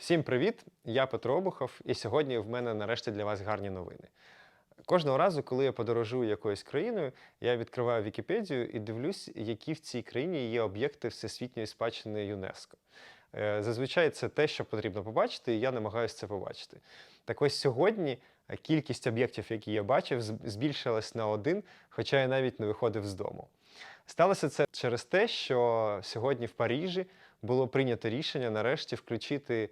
Всім привіт! Я Петро Обухов, і сьогодні в мене нарешті для вас гарні новини. Кожного разу, коли я подорожую якоюсь країною, я відкриваю Вікіпедію і дивлюсь, які в цій країні є об'єкти всесвітньої спадщини ЮНЕСКО. Е, Зазвичай це те, що потрібно побачити, і я намагаюся це побачити. Так ось сьогодні е, кількість об'єктів, які я бачив, збільшилась на один, хоча я навіть не виходив з дому. Сталося це через те, що сьогодні в Парижі було прийнято рішення нарешті включити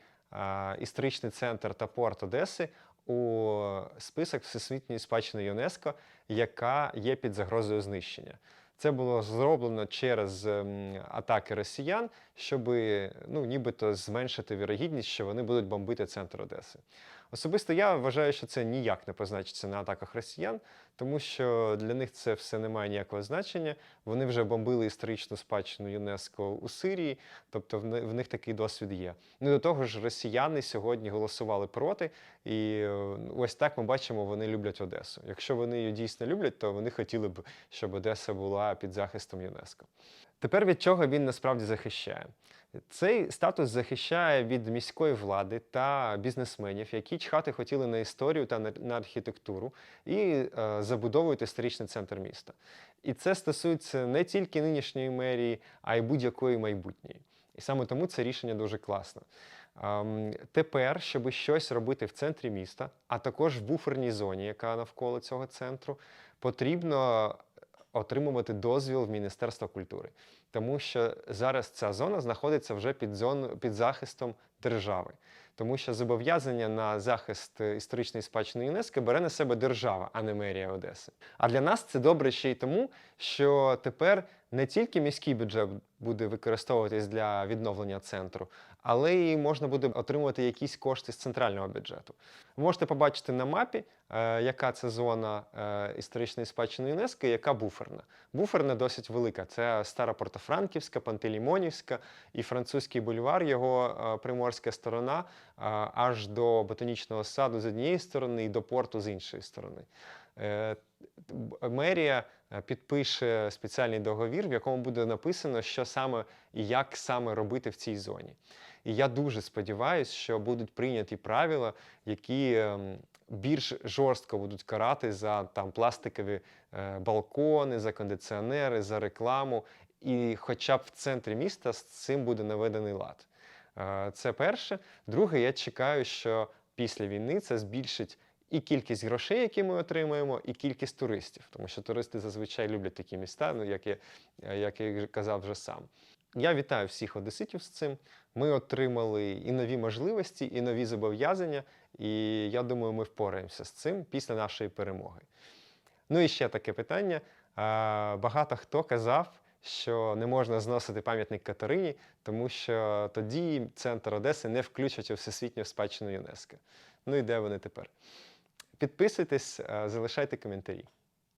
історичний центр та порт Одеси у список Всесвітньої спадщини ЮНЕСКО, яка є під загрозою знищення. Це було зроблено через ем, атаки росіян, щоб ну, нібито зменшити вірогідність, що вони будуть бомбити центр Одеси. Особисто я вважаю, що це ніяк не позначиться на атаках росіян, тому що для них це все не має ніякого значення. Вони вже бомбили історичну спадщину ЮНЕСКО у Сирії, тобто в них такий досвід є. Ну до того ж, росіяни сьогодні голосували проти, і ось так ми бачимо, вони люблять Одесу. Якщо вони її дійсно люблять, то вони хотіли б, щоб Одеса була під захистом ЮНЕСКо. Тепер від чого він насправді захищає? Цей статус захищає від міської влади та бізнесменів, які чхати хотіли на історію та на, архітектуру і е, забудовують історичний центр міста. І це стосується не тільки нинішньої мерії, а й будь-якої майбутньої. І саме тому це рішення дуже класне. Тепер, щоб щось робити в центрі міста, а також в буферній зоні, яка навколо цього центру, потрібно отримувати дозвіл в Міністерства культури. Тому що зараз ця зона знаходиться вже під, зон, під захистом держави. Тому що зобов'язання на захист історичної спадщини ЮНЕСКО бере на себе держава, а не мерія Одеси. А для нас це добре ще й тому, що тепер не тільки міський бюджет буде використовуватись для відновлення центру, але й можна буде отримувати якісь кошти з центрального бюджету. Ви можете побачити на мапі, е, яка це зона е, історичної спадщини ЮНЕСКО, і яка буферна. Буферна досить велика. Це стара Портофранківська, Пантелеймонівська і французький бульвар, його е, приморська сторона, аж до ботанічного саду з однієї сторони і до порту з іншої сторони. Е, Мерія е, підпише спеціальний договір, в якому буде написано, що саме і як саме робити в цій зоні. І я дуже сподіваюся, що будуть прийняті правила, які ем, більш жорстко будуть карати за там пластикові е, балкони, за кондиціонери, за рекламу. І хоча б в центрі міста з цим буде наведений лад. Е, Це перше. Друге, я чекаю, що після війни це збільшить і кількість грошей, які ми отримаємо, і кількість туристів, тому що туристи зазвичай люблять такі міста, ну як я, як я казав вже сам. Я вітаю всіх одеситів з цим. Ми отримали і нові можливості, і нові зобов'язання, і я думаю, ми впораємося з цим після нашої перемоги. Ну і ще таке питання. Багато хто казав, що не можна зносити пам'ятник Катерині, тому що тоді центр Одеси не включать у всесвітню спадщину ЮНЕСКО. Ну і де вони тепер? Підписуйтесь, залишайте коментарі.